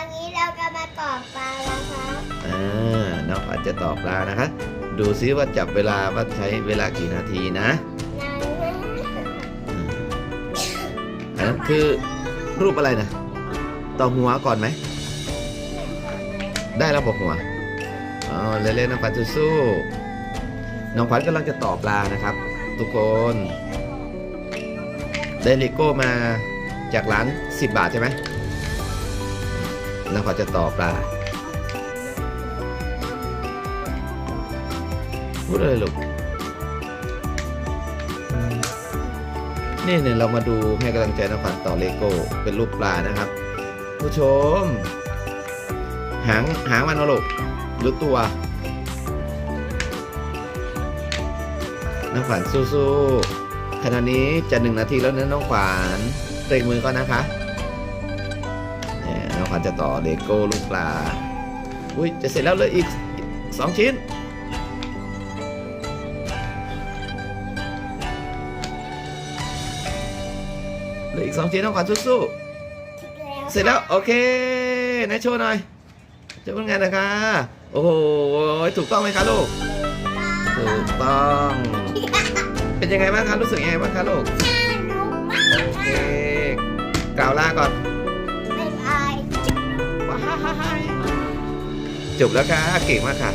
อนนี้เราก็มาตอบปลาแล้วครับอ่าน้องขวัญจะตอบปลานะคะ ดูซิว่าจับเวลาว่าใช้เวลากี่นาทีนะนานมากอืมอันนั้นคือรูปอะไรนะต่อหัวก่อนไหม ได้แล้วบอกหัวอ๋อเล่นๆน้องขวัญสู้ๆน้องขวัญกำลังจะตอบปลานะครับ ทุกคนได้เลโก้มาจากร้าน 10 บาทใช่ไหม น้องขวัญจะต่อปลาพูดเลยลูกนี่เนี่ยเรามาดูให้กำลังใจน้องขวัญต่อเลโก้เป็นรูปปลานะครับ ผู้ชม หางหางมันนะลูกหรือตัวน้องขวัญสู้ๆขณะนี้จะหนึ่งนาทีแล้วนะน้องขวัญเตรงมือก่อนนะคะ เนี่ยน้องขวัญจะต่อเลโก้ลูกปลา อุ้ยจะเสร็จแล้วเลยอีกอีกสองชิ้น เหลืออีกสองชิ้นน้องขวัญสู้ๆเสร็จแล้วโอเคไหนโชว์หน่อยโชว์ผลงานหนะคะ โอ้โห ถูกต้องไหมคะลูก ถูกต้อง เป็นยังไงบ้างคะ รู้สึกยังไงบ้างคะลูก โอเค กล่าวลาก่อน จบแล้วค่ะเก่งมากค่ะ